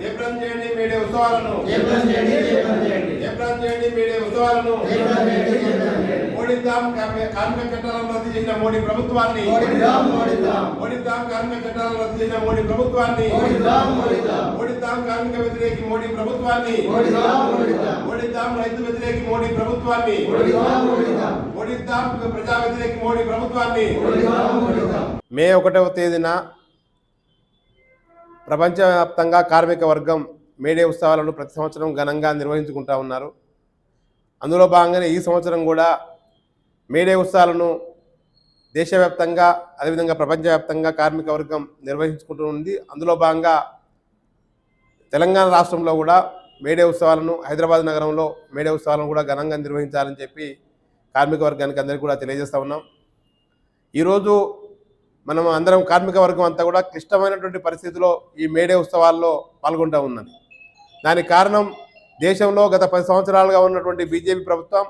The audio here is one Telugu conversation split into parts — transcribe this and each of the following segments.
జయప్రదం చేయండి మీడియా ఉత్సవాలను. జయప్రదం చేయండి జయప్రదం చేయండి జయప్రదం చేయండి మీడియా ఉత్సవాలను. జయప్రదం చేయండి జయప్రదం చేయండి ఓడిద్దాం కార్మి- కార్మిక చట్టాలను రద్దు చేసిన మోడీ ప్రభుత్వాన్ని. ఓడిద్దాం ఓడిద్దాం ఓడిద్దాం కార్మిక చట్టాలను రద్దు చేసిన మోడీ ప్రభుత్వాన్ని. ఓడిద్దాం ఓడిద్దాం ఓడిద్దాం కార్మిక వ్యతిరేకి మోడీ ప్రభుత్వాన్ని. ఓడిద్దాం ఓడిద్దాం ఓడిద్దాం రైతు వ్యతిరేకి మోడీ ప్రభుత్వాన్ని. ఓడిద్దాం ఓడిద్దాం ఓడిద్దాం ప్రజా వ్యతిరేకి మోడీ ప్రభుత్వాన్ని. ఓడిద్దాం ఓడిద్దాం మే ఒకటవ తేదీన ప్రపంచవ్యాప్తంగా కార్మిక వర్గం మేడే ఉత్సవాలను ప్రతి సంవత్సరం ఘనంగా నిర్వహించుకుంటా ఉన్నారు. అందులో భాగంగానే ఈ సంవత్సరం కూడా మేడే ఉత్సవాలను దేశవ్యాప్తంగా అదేవిధంగా ప్రపంచవ్యాప్తంగా కార్మిక వర్గం నిర్వహించుకుంటూ ఉంది. అందులో భాగంగా తెలంగాణ రాష్ట్రంలో కూడా మేడే ఉత్సవాలను హైదరాబాద్ నగరంలో మేడే ఉత్సవాలను కూడా ఘనంగా నిర్వహించాలని చెప్పి కార్మిక వర్గానికి అందరికీ కూడా తెలియజేస్తూ ఉన్నాం. ఈరోజు మనం అందరం కార్మిక వర్గం అంతా కూడా క్లిష్టమైనటువంటి పరిస్థితిలో ఈ మేడే ఉత్సవాల్లో పాల్గొంటూ ఉన్నది దానికి కారణం దేశంలో గత పది సంవత్సరాలుగా ఉన్నటువంటి బీజేపీ ప్రభుత్వం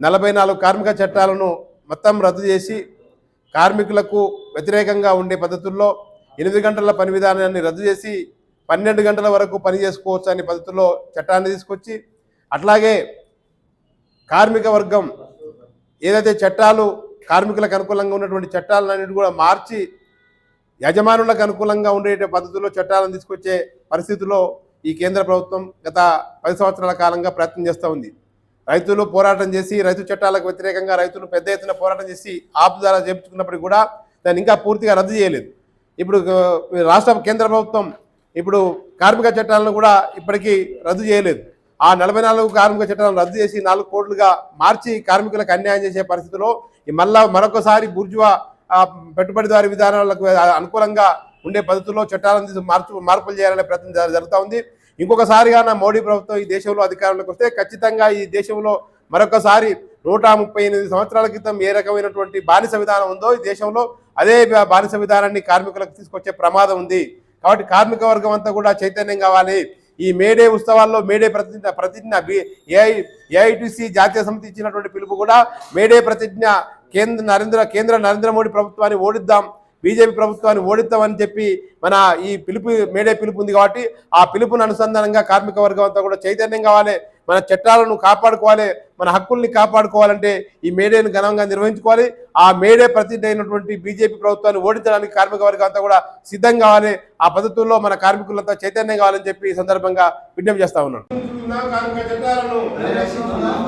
నలభై నాలుగు కార్మిక చట్టాలను మొత్తం రద్దు చేసి కార్మికులకు వ్యతిరేకంగా ఉండే పద్ధతుల్లో ఎనిమిది గంటల పని విధానాన్ని రద్దు చేసి పన్నెండు గంటల వరకు పని చేసుకోవచ్చు అనే పద్ధతుల్లో చట్టాన్ని తీసుకొచ్చి అట్లాగే కార్మిక వర్గం ఏదైతే చట్టాలు కార్మికులకు అనుకూలంగా ఉన్నటువంటి చట్టాలన్నింటి కూడా మార్చి యజమానులకు అనుకూలంగా ఉండే పద్ధతిలో చట్టాలను తీసుకొచ్చే పరిస్థితిలో ఈ కేంద్ర ప్రభుత్వం గత పది సంవత్సరాల కాలంగా ప్రయత్నం చేస్తూ ఉంది. రైతులు పోరాటం చేసి రైతు చట్టాలకు వ్యతిరేకంగా రైతులు పెద్ద ఎత్తున పోరాటం చేసి ఆపు ద్వారా చేపించుకున్నప్పటికీ కూడా దాన్ని ఇంకా పూర్తిగా రద్దు చేయలేదు. ఇప్పుడు రాష్ట్ర కేంద్ర ప్రభుత్వం ఇప్పుడు కార్మిక చట్టాలను కూడా ఇప్పటికీ రద్దు చేయలేదు. ఆ నలభై నాలుగు కార్మిక చట్టాలను రద్దు చేసి నాలుగు కోట్లుగా మార్చి కార్మికులకు అన్యాయం చేసే పరిస్థితిలో మళ్ళా మరొకసారి బుర్జువా పెట్టుబడిదారు పెట్టుబడిదారి విధానాలకు అనుకూలంగా ఉండే పద్ధతుల్లో చట్టాలను మార్పు మార్పులు చేయాలనే ప్రయత్నం జరుగుతూ ఉంది. ఇంకొకసారిగా నా మోడీ ప్రభుత్వం ఈ దేశంలో అధికారంలోకి వస్తే ఖచ్చితంగా ఈ దేశంలో మరొకసారి నూట ముప్పై ఎనిమిది సంవత్సరాల క్రితం ఏ రకమైనటువంటి బానిస విధానం ఉందో ఈ దేశంలో అదే బానిస విధానాన్ని కార్మికులకు తీసుకొచ్చే ప్రమాదం ఉంది. కాబట్టి కార్మిక వర్గం అంతా కూడా చైతన్యం కావాలి. ఈ మేడే ఉత్సవాల్లో మేడే ప్రతిజ్ఞ ప్రతిజ్ఞ బి- ఏఐ ఏఐటిసి జాతీయ సమితి ఇచ్చినటువంటి పిలుపు కూడా మేడే ప్రతిజ్ఞ కేంద్ర నరేంద్ర కేంద్ర నరేంద్ర మోడీ ప్రభుత్వాన్ని ఓడిద్దాం బీజేపీ ప్రభుత్వాన్ని ఓడిద్దామని చెప్పి మన ఈ పిలుపు మేడే పిలుపు ఉంది కాబట్టి ఆ పిలుపును అనుసంధానంగా కార్మిక వర్గం అంతా కూడా చైతన్యం కావాలి మన చట్టాలను కాపాడుకోవాలి మన హక్కుల్ని కాపాడుకోవాలంటే ఈ మేడేను ఘనంగా నిర్వహించుకోవాలి. ఆ మేడే ప్రతిజ్ఞ అయినటువంటి బీజేపీ ప్రభుత్వాన్ని ఓడించడానికి కార్మిక వర్గం అంతా కూడా సిద్ధం కావాలి ఆ పద్ధతుల్లో మన కార్మికులంతా చైతన్యం కావాలని చెప్పి ఈ సందర్భంగా విజ్ఞప్తి చేస్తా ఉన్నాను. కార్మిక చట్టాలను పరిరక్షిస్తున్నాం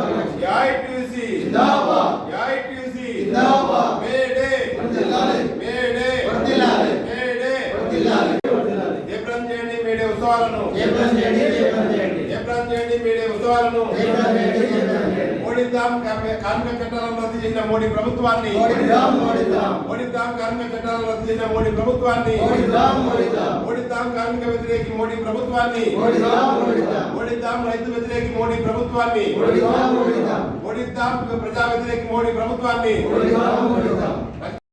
మీడియా ఉత్సవాలను జయప్రదం చేయండి చేయండి మీడియా ఉత్సవాలను ఓడిద్దాం కార్మి- కార్మిక చట్టాలను రద్దు చేసిన మోడీ ప్రభుత్వాన్ని. ఓడిద్దాం ఓడిద్దాం. ఓడిద్దాం కార్మిక చట్టాలను రద్దు చేసిన మోడీ ప్రభుత్వాన్ని. ఓడిద్దాం ఓడిద్దాం. ఓడిద్దాం కార్మిక వ్యతిరేకి మోడీ ప్రభుత్వాన్ని. ఓడిద్దాం ఓడిద్దాం. ఓడిద్దాం రైతు వ్యతిరేకి మోడీ ప్రభుత్వాన్ని. ఓడిద్దాం ఓడిద్దాం. ఓడిద్దాం ప్రజా వ్యతిరేకి మోడీ ప్రభుత్వాన్ని.